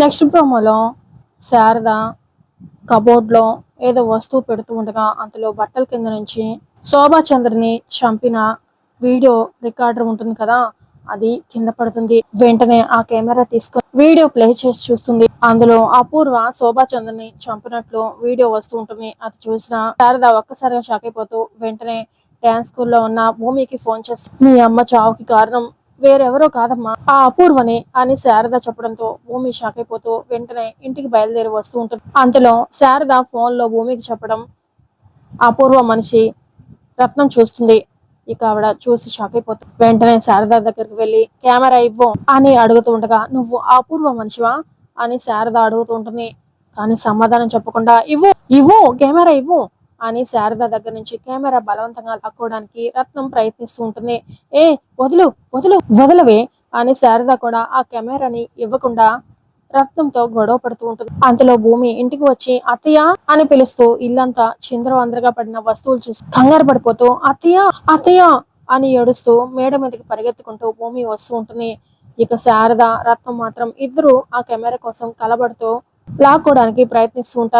Next ప్రోమోలో శారద కబోర్డ్లో ఏదో వస్తువు పెడుతూ ఉండగా అంతలో బట్టల కింద నుంచి శోభాచంద్రని చంపిన వీడియో రికార్డర్ ఉంటుంది కదా అది కింద పడుతుంది. వెంటనే ఆ కెమెరా తీసుకొని వీడియో ప్లే చేసి చూస్తుంది. అందులో అపూర్వ శోభాచంద్రని చంపినట్లు వీడియో వస్తూ ఉంటుంది. అది చూసిన శారద ఒక్కసారిగా షాక్ అయిపోతూ వెంటనే డ్యాన్స్ స్కూల్లో ఉన్న భూమికి ఫోన్ చేసి మీ అమ్మ చావుకి కారణం వేరెవరో కాదమ్మా. ఆ అపూర్వని అని శారద చెప్పడంతో భూమి షాక్ అయిపోతూ వెంటనే ఇంటికి బయలుదేరి వస్తూ ఉంటుంది. అంతలో శారద ఫోన్లో భూమికి చెప్పడం అపూర్వ మనిషి రత్నం చూస్తుంది. ఇక ఆవిడ చూసి షాక్ అయిపోతుంది. వెంటనే శారద దగ్గరికి వెళ్ళి కెమెరా ఇవ్వు అని అడుగుతూ ఉండగా నువ్వు అపూర్వ మనిషివా? అని శారద అడుగుతూ ఉంటుంది. కానీ సమాధానం చెప్పకుండా ఇవ్వు ఇవ్వు కెమెరా ఇవ్వు అని శారద దగ్గర నుంచి కెమెరా బలవంతంగా లాక్కోవడానికి రత్నం ప్రయత్నిస్తూ ఉంటుంది. ఏ వదులు వదులు వదలవే అని శారద కూడా ఆ కెమెరాని ఇవ్వకుండా రత్నంతో గొడవ పడుతూ ఉంటుంది. అంతలో భూమి ఇంటికి వచ్చి అత్తయ్య అని పిలుస్తూ ఇల్లంతా చిందరవందరగా పడిన వస్తువులు చూసి కంగారు పడిపోతూ అత్తయ్య అత్తయ్య అని ఏడుస్తూ మేడ మీదకి పరిగెత్తుకుంటూ భూమి వస్తూ ఉంటుంది. ఇక శారద రత్నం మాత్రం ఇద్దరు ఆ కెమెరా కోసం కలబడుతూ లాక్కోవడానికి ప్రయత్నిస్తూ ఉంటారు.